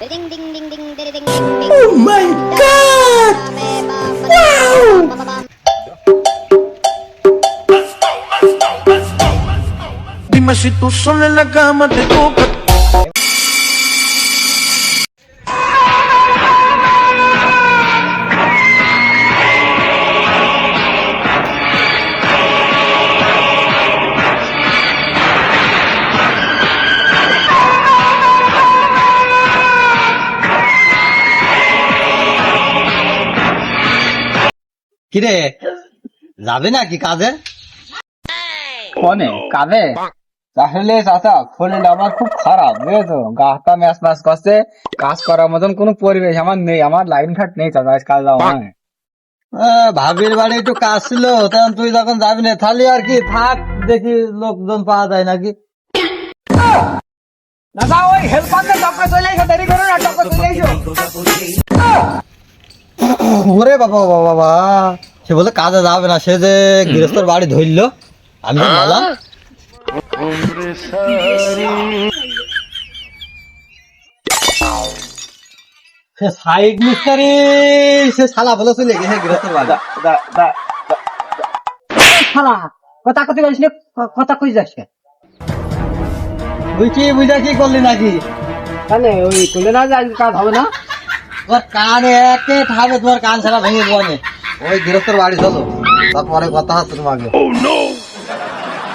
Oh my god! Wow! Dime si tú sola en la cama te toca. কিরে? যাবে নাকি কাজে? কনে কাজে? তাহলে চাচা শরীরটা আমার খুব খারাপ বুঝেছ? গাছটা ম্যাচ ম্যাচ করছে কাজ করার মতন কোনো পরিবেশ আমার নেই আমার লাইন ঘাট নেই চাচা কাজ যাওয়া ভাবির বাড়ি একটু কাজ ছিল তখন তুই যখন যাবি না তাহলে আর কি থাক দেখি লোকজন পাওয়া যায় নাকি। দাদা ওই হেল্পারদের টপকে চলে এসো দেরি করো না টপকে চলে এসো। ওরে বাবা বাবা বাবা। সে বলে কাজে যাবে না। সে যে গৃহস্থর বাড়ি ধরলো আমি বললাম সে সাইড মিস্টারি সে শালা বলে চলে গেছে গৃহস্থর বাড়ি। দা দা শালা কথা কতে বলিস কথা কই যাস তুই কি বুঝা কি করলি নাকি? তাহলে ওই কইলে না যে আজ কাজ হবে না। তোমার কান একে ঠাবে তোমার কান ছাড়া ভেঙে দেবো আমি। ওই গৃহস্থর বাড়ি চলো। তারপরে কথা হচ্ছে তোমাকে।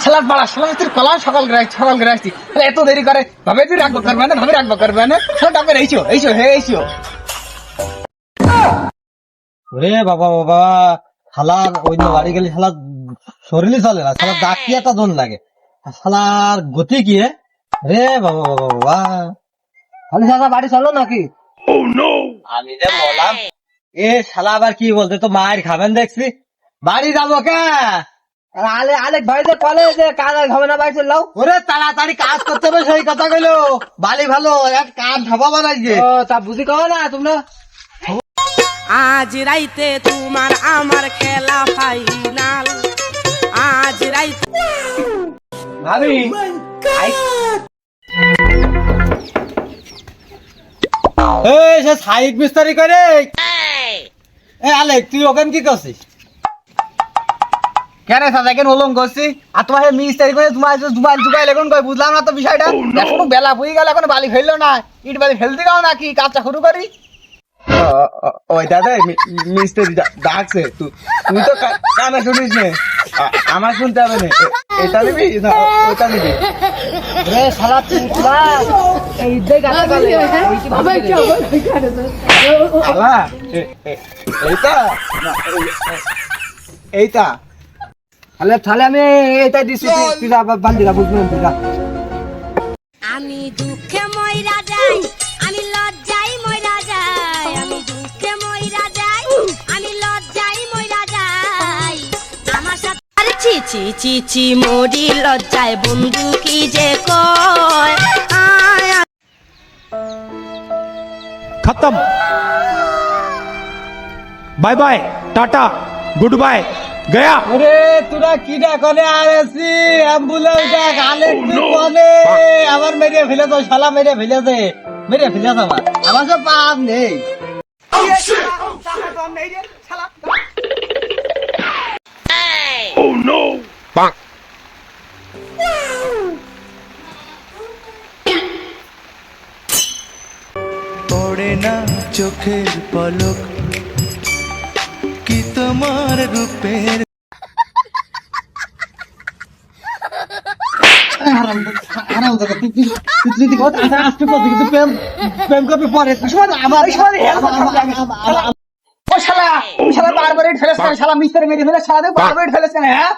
শালা বাড়া শালা তোর কলা সকাল গ্রাই সকাল গ্রাইছি এত দেরি করে? ভাবে তুই রাখব করবে না ভাবে রাখব করবে না। টপকে এইছো এইছো হে এইছো ওরে বাবা বাবা। শালার ওই যে বাড়ি গেলে শালা শরীরই চলে না শালার দাগ কি একটা দোন লাগে শালার গতি কি রে? বাবা বাবা বাবা। দাদা বাড়ি চলো নাকি? আমি যে বললাম এ শালা আবার কি বলতে তো মায়ের খাবেন দেখছি। বাড়ি যাব কে? আলে আলেক ভাই যে কলে যে কাজ আজ হবে না চললাও ওরে তাড়াতাড়ি কাজ করতে হবে সেই কথা কইলো। বালি ভালো এক কান ঠাপা বানাইছে। ও তা বুঝি কও না তোমরা? আজ রাইতে তোমার আমার খেলা ফাইনাল। আজ রাইতে ভাবি এই সে সাইড বিস্তারি করে। এ আলেক তুই ওখানে কি করছিস? কেন সাজা কেন ওলম করছি আর তোমার মিস তারিখ করে তোমার দুবাই দুবাই লেগুন কই বুঝলাম না তো বিষয়টা। এখনও বেলা বুঝি গেল এখন বালি ফেলল না। ইট বালি ফেলতে গাও নাকি কাজটা শুরু করি। ওই দাদা মিস্ত্রি ডাকছে। তুই তো কানে শুনিস নে। আমার শুনতে হবে না। এটা নিবি? না ওইটা নিবি? রে শালা তুই এই দেখ শালা এ- এ- আমি আমি দুঃখে যাই, আমি লজ্জাই যাই, আমি দুঃখে আমি লজ্জাই ছি ছি ছি, মরি লজ্জায় বন্ধু কি যে কয়? আয় খতম bye bye tata good bye গয়া আরে তোরা কি ডাকলে আর এসি অ্যাম্বুলেন্স ডাক আলেক বলে আমার মেরে ফেলে তো শালা মেরে ফেলে দে মেরে ফেলে দে আমার আমার সব পাপ নেই শালা তো নেই রে শালা Oh no! ফেলে শালা দেখ বারবার ইট ফেলেছ কেন হ্যাঁ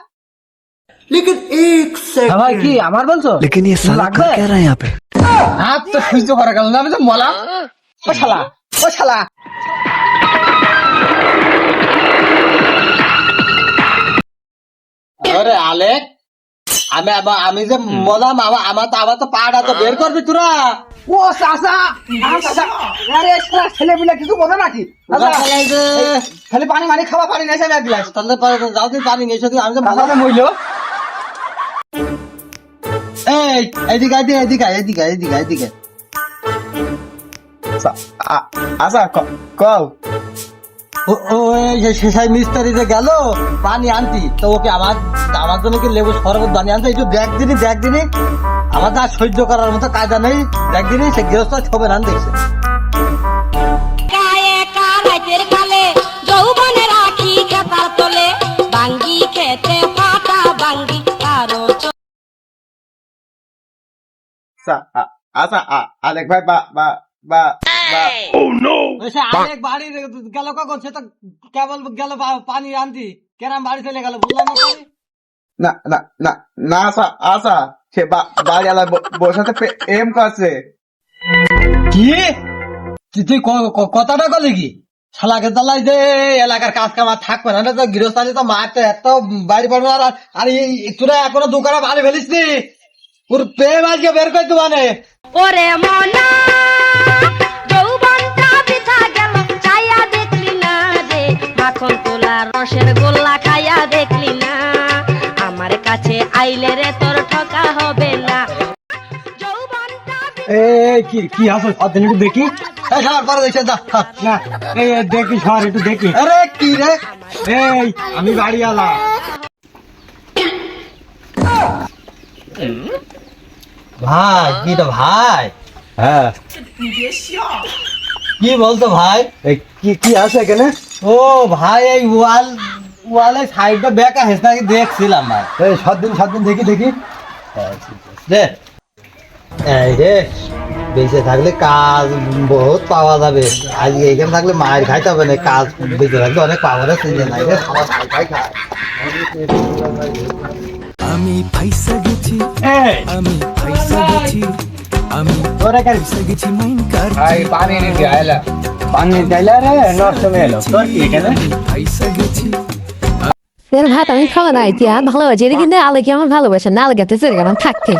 ভাই কি আমার বলছো लेकिन ये साला कर क्या रहा है यहाँ पे হাত তো সহ্য করা গেল না আমি তো মলা ও শালা ও শালা। আরে আলেক আমি আমি যে বললাম আমার আমার তো আমার তো পাটা তো বের করবি তোরা। ও চাচা আ, চাচা আরে শালা ছেলে পিলা কিছু বোঝে নাকি? খালি পানি মানি খাওয়া পানি নাই এক গ্লাস তাহলে পরে তো যাও তুই পানি নিয়ে এসো আমি যে চাচা বললাম মইলো। এই এদিকে এদিকে এদিকে এদিকে এদিকে আচ্ছা আচ্ছা কও ও- ও এই যে শেষাই মিস্ত্রি যে গেল পানি আনতি। তো ওকে আমার আমার জন্য কি লেবু শরবত বানিয়ে আনতে একটু দেখ দিনই দেখ দিনই আমার যা সহ্য করার মতো কায়দা নেই দেখ দিনই সে গৃহস্থ ছবে রান দেখছে বাঙ্গি খেতে ফাটা বাঙ্গি আরও আচ্ছা আ- আচ্ছা আ- আলেক ভাই বা বা বা বা ওই আরেক বাড়ি গেল কখন? সে তো কেবল গেল পানি আনতি। কেরাম বাড়ি চলে গেল বুঝলাম না না না না না আশা আশা সে বা- বাড়িওয়ালা ব- বউর করছে। কি? তুই- তুই ক- ক- কথাটা কলি কি? শালাকে দালাই যে এলাকার কাজ কাম আর থাকবে না। না তো গৃহস্থালি তো মারতে এত বাড়ি পড়বে আর আর তোরা এখনও দোকানে বাড়ি ফেলিস নি ওর প্রেম আজকে বের করে মানে ওরে মনা! মাখন তোলা রসের গোল্লা খাইয়া দেখলি না। আমার কাছে আইলে রে তোর ঠকা হবে না। যৌবনটা এ কি কি হাসো? দিন একটু দেখি। এই শালার পরে হা, না এই দেখি সর একটু দেখি। আরে কি রে? এই আমি বাড়ি আলা ভাই কি তো ভাই? হ্যাঁ। কি বলতো ভাই? কি কি আছে এখানে? ও ভাই এই ওয়াল ওয়ালে সাইডটা বেকা হেস নাকি দেখছিলাম ভাই। এই সাত দিন সাত দিন দেখি দেখি। দে। এই রে বেঁচে থাকলে কাজ বহুত পাওয়া যাবে। আজ এখানে থাকলে মায়ের খাইতে হবে না কাজ বেঁচে থাকলে অনেক পাওয়ার আছে যে নাই রে আমি ফাইসা গেছি এই। আমি ফাইসা গেছি আমি ফাইসা গেছি মাইন কার পানি নিতে আইলা পানি চাইলে রে, নষ্ট হয়ে এলো তোর কি এখানে? ভাত আমি খাওয়া না এতিয়া ভালোবাসি এটা কিন্তু আলে কি আমার ভালোবাসে, না আলে গেতে সেরকম থাকতে